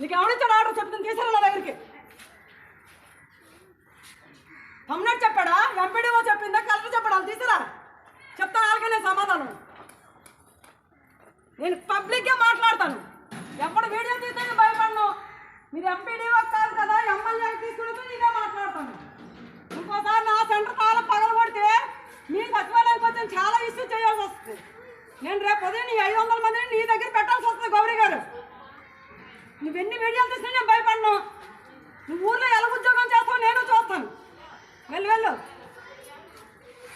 నీకు ఎవరిచ్చాడు ఆర్డర్ చెప్తుంది తీసుకురా నా దగ్గరికి. తమ్ముడు చెప్పాడా? ఎంపీడీఓ చెప్పిందా? కలెక్టర్ చెప్పాడా? వాళ్ళు తీసుకురా చెప్తాను వాళ్ళకే సమాధానం. నేను పబ్లిక్గా మాట్లాడతాను. ఎప్పుడు వీడియో తీస్తే భయపడను. మీరు ఎంపీడీఓ కాదు కదా ఎమ్మెల్యే తీసుకుంటే నేనే మాట్లాడతాను. ఇంకోసారి నా సెంటర్ తాళం పగల కొడితే మీ సచివాలయం కొంచెం చాలా ఇష్యూ చేయాల్సి వస్తుంది. నేను రేపు ఉదయం నీ ఐదు వందల మందిని నీ దగ్గర పెట్టాల్సి వస్తుంది గౌరీ గారు. నువ్వెన్ని మీడియాలు తీసినా నేను భయపడను. నువ్వు ఊర్లో ఎలా ఉద్యోగం చేస్తావు నేను చూస్తాను. వెళ్ళు వెళ్ళు.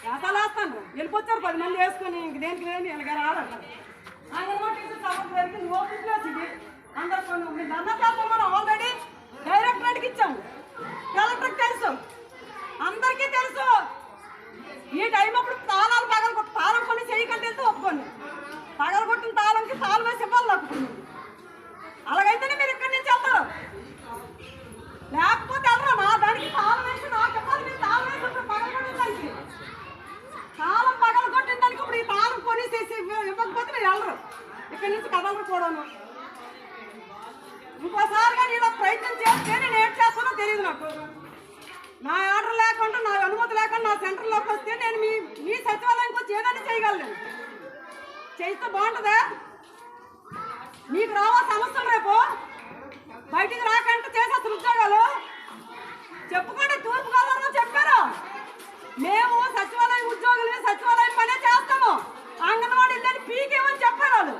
వేసాలేస్తాను వెళ్ళిపోతారు పది మంది వేసుకొని ఇంక దేనికి లేదు ఇలాగ రాడు అంగన్వాడీ టీచర్ సభకు జరిగి ఓపెన్ ప్లేస్ ఇది. అందరు కొన్ని మీరు అన్న చేస్తాం మనం ఆల్రెడీ డైరెక్టరేట్కి ఇచ్చాము. కలెక్టర్కి తెలుసు అందరికీ తెలుసు ఈ టైం అప్పుడు తాళాలు పగల కొట్టు తాళం కొన్ని చేయకంటే వెళ్తే ఒప్పుకోండి పగల కొట్టిన తాళంకి తాళం వేసి ఇవ్వాలి నాకు అలాగైతేనే మీరు ఇక్కడి నుంచి వెళ్తారు లేకపోతే వెళ్ళరా నా దానికి తాళం వేసి నాకు ఇవ్వాలి మీరు తాళం వేసి ఇప్పుడు పగల కొట్టిన దానికి తాళం పగల కొట్టిన దానికి ఇప్పుడు ఈ తాళం కొనేసేసి ఇవ్వ- ఇవ్వకపోతే మీరు వెళ్ళరు ఇక్కడి నుంచి కదలరు కూడాను ఇంకోసారి కానీ ఇలా ప్రయత్నం చేస్తే నేను ఏం చేస్తానో తెలియదు నాకు. నా ఆర్డర్ లేకుండా నా అనుమతి లేకుండా నా సెంటర్లోకి వస్తే నేను మీ మీ సచివాలయానికి వచ్చి ఏదైనా చేయగలను. చేస్తే బాగుంటుందా? మీకు రావా సమస్యలు రేపు? బయటికి రాకంటే చేసే ఉద్యోగాలు? చెప్పుకోండి తూర్పు గోదావరిలో చెప్పారు. మేము సచివాలయం ఉద్యోగులు సచివాలయం పనే చేస్తాము. అంగన్వాడీ పీకేమని చెప్పారు వాళ్ళు.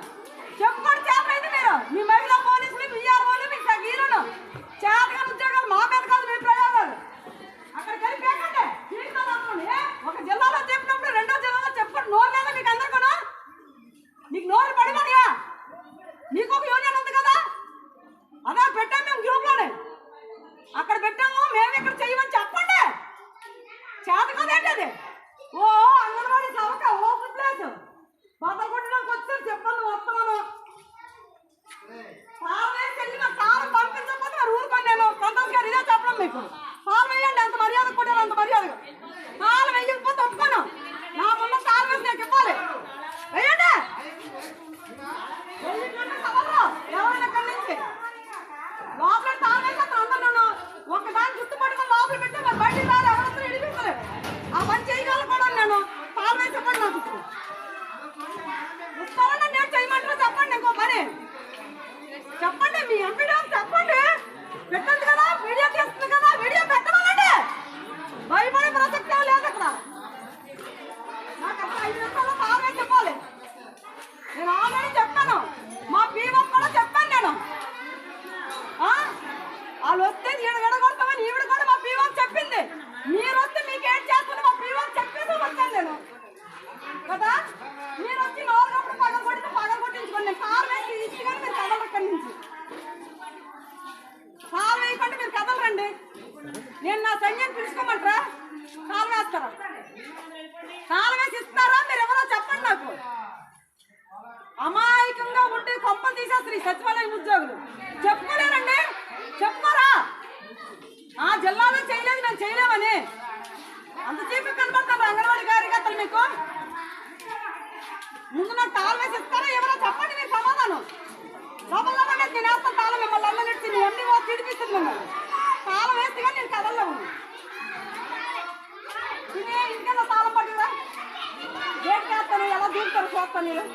వచ్చావు ప్లేస్ బద్దలు కొట్టడానికి వచ్చారు చెప్పండి వస్తావు సార్ వేసి వెళ్ళి నాకు తాళం పంపించకపోతే ఊరుకోండి. నేను సంతోష్ గారు ఇదే చెప్పడం మీకు. సార్ వేయండి ఎంత మర్యాద కొట్టారు అంత మర్యాద తాళం వేయకపోతే ఒప్పుకోను నా ముందు తాళం వేసి నాకు ఇవ్వాలి వేయండి వెళ్ళిపోండి కదలరు. ఎవరైనా ఇక్కడి నుంచి లోపల తాళం వేసి అక్కడ అందరూ ఒక దాన్ని గుర్తుపట్టుకొని లోపల పెట్టి మరి బయటికి రారు ఎవరితో ఇడిపించలేదు ఆ పని చేయగలను కూడా నేను తాళం వేసి ఇవ్వండి నాకు ఇప్పుడు. ఇస్తారన్నా నేను చేయమంటారా చెప్పండి ఇంకో పని చెప్పండి మీ ఎంపీడీ చెప్పండి పెట్టండి కదా వీడియో తీస్తుంది కదా వీడియో పెట్టమనండి భయపడే ప్రసక్తే లేదు అక్కడ నాకు అక్కడ ఐదు నిమిషాలు తాళం వేసి ఇవ్వాలి నేను ఆల్రెడీ చెప్పాను మా పీవో కూడా చెప్పాను నేను ఆ? వాళ్ళు వస్తే ఈడ విడగొడతామని ఈవిడ కూడా మా పీవో చెప్పింది మీరు వస్తే మీకు ఏం చేస్తుంది మా పీవో చెప్పేసి వచ్చాను నేను కదా మీరు వచ్చి నాలుగప్పుడు పగ కొడితే పగ కొట్టించుకోండి నేను కారు వేసి ఇచ్చి కానీ మీరు కదలరు ఇక్కడి నుంచి కాలు వేయకుండా మీరు కదలరండి నేను నా సంఖ్యను పిలుచుకోమంటారా కాలు వేస్తారా కాలు వేసి ఇస్తారా మీరు ఎవరో చెప్పండి నాకు అమాయకంగా ఉండి కొంపలు ఈ సచివాలయం ఉద్యోగులు. చెప్పుకోలేరండి? చెప్పుకోరా? ఆ జిల్లాలో చేయలేదు మేము చేయలేమని. అంత చీపు కనబడతారు అంగన్వాడీ కార్యకర్తలు మీకు. ముందు నాకు తాళం వేసి ఇస్తారా? ఎవరో చెప్పండి మీరు సమాధానం. లోపల నేను వేస్తాను తాళం మిమ్మల్ని అల్లనెట్టి నీ ఎన్ని వాళ్ళు తిడిపిస్తుంది మిమ్మల్ని. తాళం వేస్తే కానీ నేను కథల్లో ఉన్నాను. తినే ఇంటికెళ్ళ తాళం పట్టురా గేట్ వేస్తాను ఎలా దూకుతారు చూస్తాను నేను?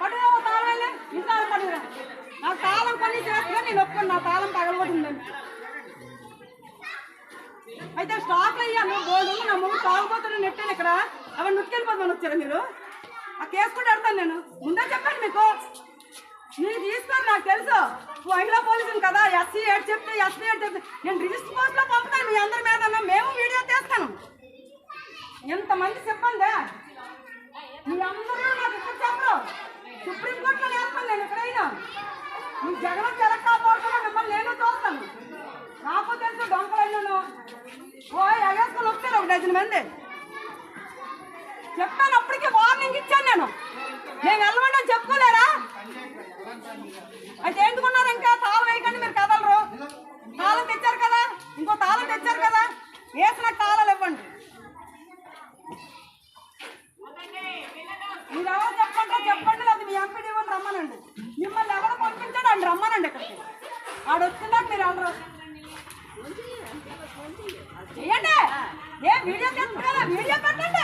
పట్టుకో తాళం ఇంట్లో పట్టురా నాకు తాళం కొన్ని చేస్తున్నా నేను ఒప్పుకుని. నా తాళం పగలబడిందని అయితే స్టాక్ అయ్యాను బోర్డు నా ముందు తాగుపోతున్న నెట్టాను ఇక్కడ అవన్నీ నుట్టుకెళ్ళిపోతాను వచ్చారా మీరు? ఆ కేసు కూడా పెడతాను నేను. ముందే చెప్పండి మీకు. మీరు తీసుకోను నాకు తెలుసు. మహిళా పోలీసులు కదా ఎస్సీ ఏడు చెప్తే ఎస్సీ ఏడు చెప్తే. నేను రిజిస్టర్ పోస్ట్లో పంపుతాను మీ అందరి మీద మేము వీడియో తీస్తాను. ఎంతమంది చెప్పండి మీ అందరూ నాకు ఇక్కడ చెప్పరు. సుప్రీంకోర్టులో వేస్తాను నేను ఎక్కడైనా? మీ జగన్ జలక్ కాపాడుతున్నా మిమ్మల్ని నేను చూస్తాను నాకు తెలుసు డొంకలయ్యాను ఓ ఎగేసుకొని వచ్చారు ఒక డజన్ మంది. చెప్పాను అప్పటికే వార్నింగ్ ఇచ్చాను నేను. నేను వెళ్ళమంటే చెప్పుకోలేరా? అయితే ఎందుకున్నారు ఇంకా తాళం వేయకండి మీరు కదలరు తాళం తెచ్చారు కదా ఇంకో తాళం తెచ్చారు కదా వేసిన తాళాలు ఇవ్వండి మీరు ఎవరు చెప్పండి చెప్పండి లేదు మీ ఎంపీడీ రమ్మనండి ఇక్కడికి ఆడు వచ్చిందాక మీరు అందరూ చేయండి ఏ వీడియో తీస్తుంది కదా? వీడియో పెట్టండి.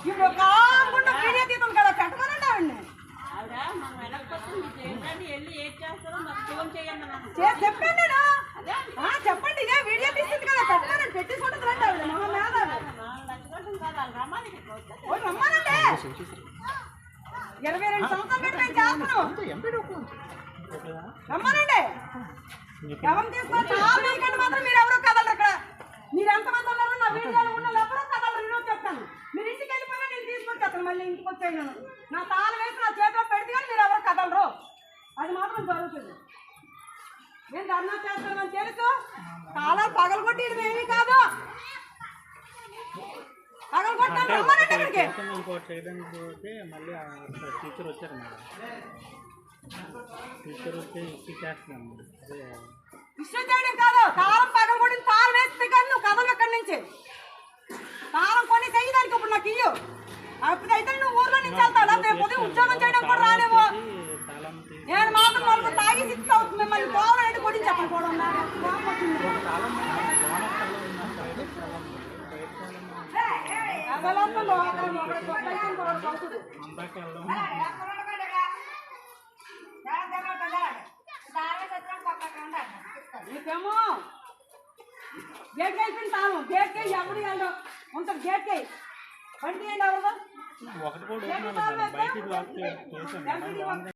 ఇప్పుడు కాకుండా వీడియో తీస్తుంది కదా పెట్టమనండి ఆవిడ్ని. చెప్పండి నేను ఆ, చెప్పండి. ఇదే వీడియో తీస్తుంది కదా పెట్టమనండి. పెట్టేసుకుంటుంది రండి ఆవిడ. మహా ఓ రమ్మనండి. ఇరవై రెండు సంవత్సరాలు పెట్టి మేము చేస్తున్నాం రమ్మనండి. ఎవరు చాలా మీకంటే మాత్రం మీరు ఎవరో కదలరు ఇక్కడ. మీరు ఎంతమంది ఉన్నారో నా వీడియోలో ఉన్న వాళ్ళు ఎవరో కదలరు. నేను చెప్తాను. మీరు ఇంటికి వెళ్ళిపోయినా నేను తీసుకొచ్చేస్తాను మళ్ళీ ఇంటికి వచ్చాను నేను నా వేసి నా చేతిలో పెడితే కానీ మీరు ఎవరు కదలరు. అది మాత్రం జరుగుతుంది. నేను ధర్నా చేస్తానని తెలుసు. తాళాలు పగలగొట్టి ఇది ఏమీ కాదు. పగలగొట్టాను రమ్మనండి ఇక్కడికి. మళ్ళీ ఆ టీచర్ వచ్చారు మేడం. టీచర్ వచ్చి ఇచ్చి చేస్తున్నాం అదే విషయం చేయడం కాదు తాళం పగలు కొట్టి తాళం వేస్తే నువ్వు కదలు నుంచి తాళం కొని చేయడానికి ఇప్పుడు నాకు ఇయ్యు అప్పుడు అయితే నువ్వు ఊర్లో నుంచి వెళ్తావు లేకపోతే ఉద్యోగం చేయడం కూడా రాలేవు తాళం తీసి నేను మాత్రం వాళ్ళకు తాగి ఇస్తావు మిమ్మల్ని పోవాలంటే కొట్టి చెప్పండి కూడా తాళం నీకేమో గేట్ అయిపోయింది తాళం గేట్కి ఎవరు వెళ్ళడం ఉంటుంది గేట్కి బండి తీయండి ఎవరు ఒకటి కూడా